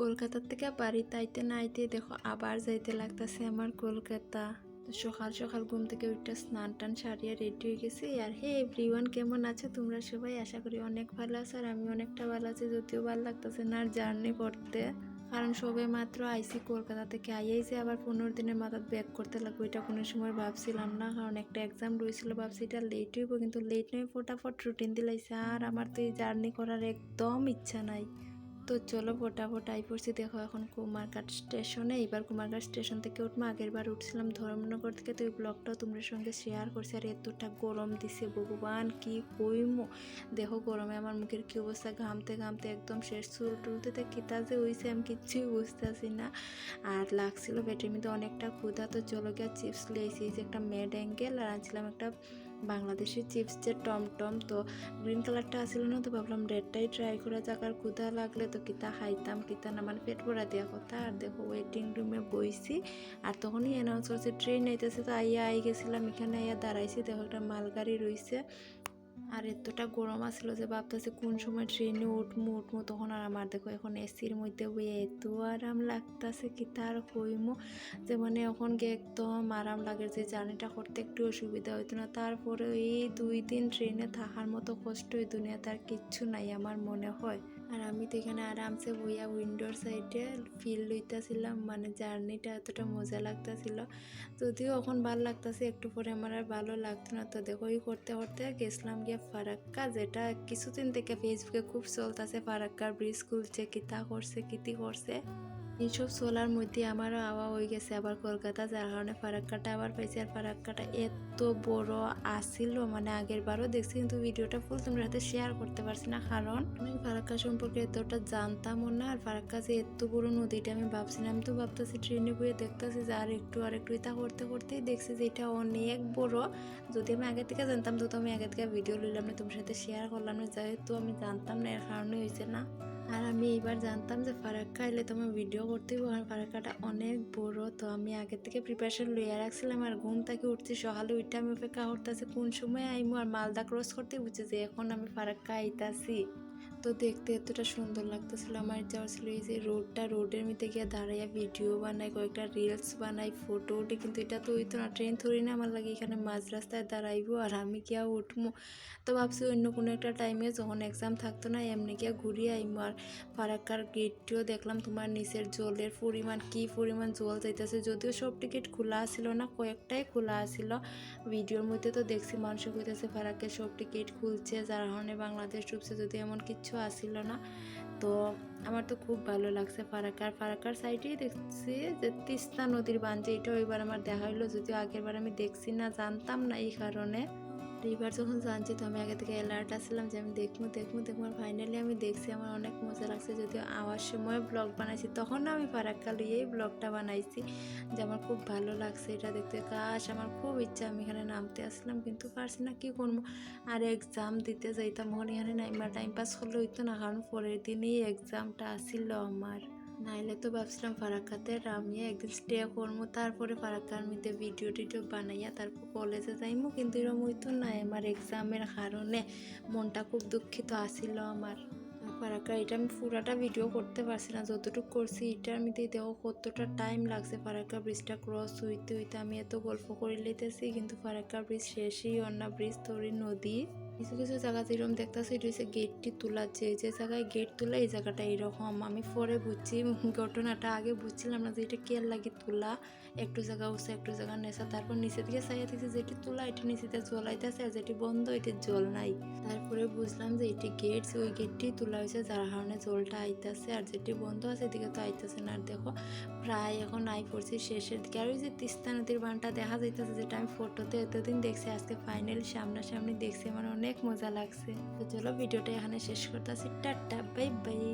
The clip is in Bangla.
কলকাতার থেকে বাড়িতে তাইতে না আইতে দেখো আবার যাইতে লাগতেছে আমার কলকাতা। সকাল সকাল ঘুম থেকে উঠে স্নান টান সারিয়ে রেডি হয়ে গেছি। আর হে এভরিওয়ান কেমন আছো? তোমরা সবাই আশা করি অনেক ভালো আছো আর আমি অনেকটা ভালো আছি, যদিও ভালো লাগতেছে না আর জার্নি করতে। কারণ সবে মাত্র আইসি কলকাতা থেকে আইয়াইছে আবার পনেরো দিনের মাথায় ব্যাক করতে লাগবে, এটা কোনো সময় ভাবছিলাম না। কারণ একটা এক্সাম রয়েছিল ভাবছি এটা লেট হইব, কিন্তু লেট নয়, ফটাফট রুটিন দিলাইছে। আর আমার তো এই জার্নি করার একদম ইচ্ছা নাই। তো চলো ফটাফট আই পড়ছি দেখো এখন কুমারঘাট স্টেশনে। এবার কুমারঘাট স্টেশন থেকে উঠবো। আগের বার উঠছিলাম ধর্মনগর থেকে। তো এই ব্লগটাও তোমাদের সঙ্গে শেয়ার করছি। আর এতটা গরম দিছে ভগবান, কি কইমো? দেখো গরমে আমার মুখের কি অবস্থা? ঘামতে ঘামতে একদম শেষ চুল টুলতে কিতা যে হইছে আমি কিচ্ছুই বুঝতেছি না। আর লাগছিল পেটের মধ্যে অনেকটা ক্ষুধা। তো চলো গিয়ে চিপস লিয়েছি একটা মেড অ্যাঙ্গেল আর আনছিলাম একটা বাংলাদেশি চিপস যে টমটম তো গ্রিন কালারটা আসিল না, তো ভাবলাম রেডটাই ট্রাই করা যাক, আর ক্ষুধা লাগলে তো কিতা খাইতাম, কিতা না মানে পেট ভরা দেওয়া কথা। আর দেখো ওয়েটিং রুমে বইছি, আর তখনই অ্যানাউন্স করছে ট্রেন আইতেছে, তো আইয়া আই গেছিলাম, এখানে আইয়া দাঁড়াইছি, দেখো একটা মালগাড়ি রইছে। আর এতটা গরম আসলো যে ভাবতেছে কোন সময় ট্রেনে উঠমু উঠমু তখন আর আমার দেখো এখন এসির মধ্যে বইয়ে এত আরাম লাগতেছে কি তার হইমু? যে মানে এখন গিয়ে একদম আরাম লাগে যে জার্নিটা করতে একটু অসুবিধা হইতো না। তারপরে এই দুই দিন ট্রেনে থাকার মতো কষ্ট এই দুনিয়াতে আর কিচ্ছু নাই আমার মনে হয়। আর আমি তো এখানে আরামসে বইয়া উইন্ডোর সাইডে ফিল লইতেছিলাম মানে জার্নিটা এতটা মজা লাগতেছিল। যদিও এখন ভালো লাগতেছে, একটু পরে আমার আর ভালো লাগতো না। তো দেখো ওই করতে করতে গেছিলাম গিয়ে ফারাক্কা, যেটা কিছুদিন থেকে ফেসবুকে খুব চলতেছে, ফারাক্কার ব্রিজ খুলছে কিতা করছে কিতি করছে। এইসব চলার মধ্যে আমারও আওয়া হয়ে গেছে। আবার কলকাতা যার কারণে ফারাক্কাটা আবার পাইছি আর ফারাক্কাটা এত বড় আসিল মানে আগের বারও দেখছি, কিন্তু ভিডিওটা ফুল তোমরা হাতে শেয়ার করতে পারছি না, কারণ আমি ফারাক্কা সম্পর্কে এতটা জানতামও না, আর ফারাক্কা যে এত বড় নদীটা আমি ভাবছি না আমি তো ভাবতেছি ট্রেনে বইয়ে দেখতেছি যে আর একটু আর একটু ইতা করতে করতেই দেখছি যে এটা অনেক বড়। যদি আমি আগে থেকে জানতাম, তো আমি আগে থেকে ভিডিও লইলাম না, তোমার সাথে শেয়ার করলাম না, যেহেতু আমি জানতাম না, এর কারণে হয়েছে না। আর আমি এইবার জানতাম যে ফারাক্কা এলে তোমার ভিডিও করতে হবে আর ফারাক্কাটা অনেক বড়, তো আমি আগে থেকে প্রিপারেশন লইয়া রাখছিলাম আর ঘুম থেকে উঠছি, সকালে উঠে আমি অপেক্ষা করতেছি কোন সময় আইমু আর মালদা ক্রস করতে বুঝছি যে এখন আমি ফারাক্কা আইতাছি। তো দেখতে এতটা সুন্দর লাগতেছিল। আমার ইচ্ছা ছিল এই যে রোডটা, রোডের মধ্যে গিয়ে দাঁড়াইয়া ভিডিও বানাই, কয়েকটা রিলস বানাই ফটো উঠে। কিন্তু এটা তো হইতো না ট্রেন থরি না, আমার লাগে এখানে মাঝ রাস্তায় দাঁড়াইবো আর আমি গিয়া উঠবো তো ভাবছি অন্য কোনো একটা টাইমে যখন এক্সাম থাকতো না, এমনি গিয়া ঘুরিয়ে আইমো। আর ফারাক্কার গেটটিও দেখলাম তোমার নিচের জলের পরিমাণ, কি পরিমাণ জল যাইতেছে। যদিও সব টিকিট খোলা ছিল না, কয়েকটাই খোলা ছিল। ভিডিওর মধ্যে তো দেখছি, মানুষ কইতেছে ফারাক্কে সব টিকিট খুলছে, যার কারণে বাংলাদেশ ডুবছে। যদি এমন কিচ্ছু আসিল না। তো আমার তো খুব ভালো লাগছে ফারাকার ফারাকার সাইডেই দেখছি যে তিস্তা নদীর বাঞ্জে এটাও এবার আমার দেখা হইল। যদিও আগের বার আমি দেখছি না, জানতাম না এই কারণে। এবার যখন জানছি, তো আমি আগে থেকে অ্যালার্ট আসলাম যে আমি দেখব দেখব দেখব আর ফাইনালি আমি দেখছি, আমার অনেক মজা লাগছে। যদিও আওয়ার সময় ব্লগ বানাইছি, তখন আমি ফারাক্কা লইয়েই ব্লগটা বানাইছি যে আমার খুব ভালো লাগছে এটা দেখতে। কাশ, আমার খুব ইচ্ছা, আমি এখানে নামতে আসলাম কিন্তু পারছি না, কী করব আর এক্সাম দিতে যাইতাম, মনে এখানে নাইমা টাইম পাস করলে হইতো না, কারণ পরের দিনই এক্সামটা আসিল আমার। নাইলে তো ভাবছিলাম ফারাক্কাতে নামিয়ে একদিন স্টে করব তারপরে ফারাক্কার মধ্যে ভিডিও টিডিও বানাইয়া তারপর কলেজে যাইমু। কিন্তু এরকম হইতো না আমার এক্সামের কারণে মনটা খুব দুঃখিত আসিল আমার। ফারাক্কা, এটা আমি পুরাটা ভিডিও করতে পারছি না, যতটুকু করছি এটার মধ্যে দেখো কতটা টাইম লাগছে ফারাক্কা ব্রিজটা ক্রস হইতে হইতে। আমি এত গল্প করে লইতেছি কিন্তু ফারাক্কা ব্রিজ শেষই অন্য ব্রিজ তরি নদী। কিছু কিছু জায়গা যেরকম দেখতেছি, এটা হচ্ছে গেটটি তোলা যে যে জায়গায় গেট তোলা, এই জায়গাটা এরকম। আমি পরে বুঝছি, ঘটনাটা আগে বুঝছিলাম না যে এটা কেয়ার লাগে তোলা। একটু জায়গা উঠছে একটু জায়গা নেশা, তারপর নিচে দিকে চাইয়া দেখছি যেটি তোলা, এটি নিচেতে জ্বলাইতেছে আর যেটি বন্ধ এটি জল নাই। তারপরে বুঝলাম যে এটি গেট ওই গেটটি তোলা হয়েছে, যার কারণে জলটা আইতাছে আর যেটি বন্ধ আছে, এদিকে তো আইতাছে না। আর দেখো, প্রায় এখন আই পড়ছি শেষের দিকে। আর ওই যে তিস্তা নদীর বানটা দেখা যাইতেছে, যেটা আমি ফটোতে এতদিন দেখছি, আজকে ফাইনালি সামনাসামনি দেখছি আমার অনেক মজা লাগছে। তো চলো ভিডিওটা এখানে শেষ করতেছি টাটা বাই বাই।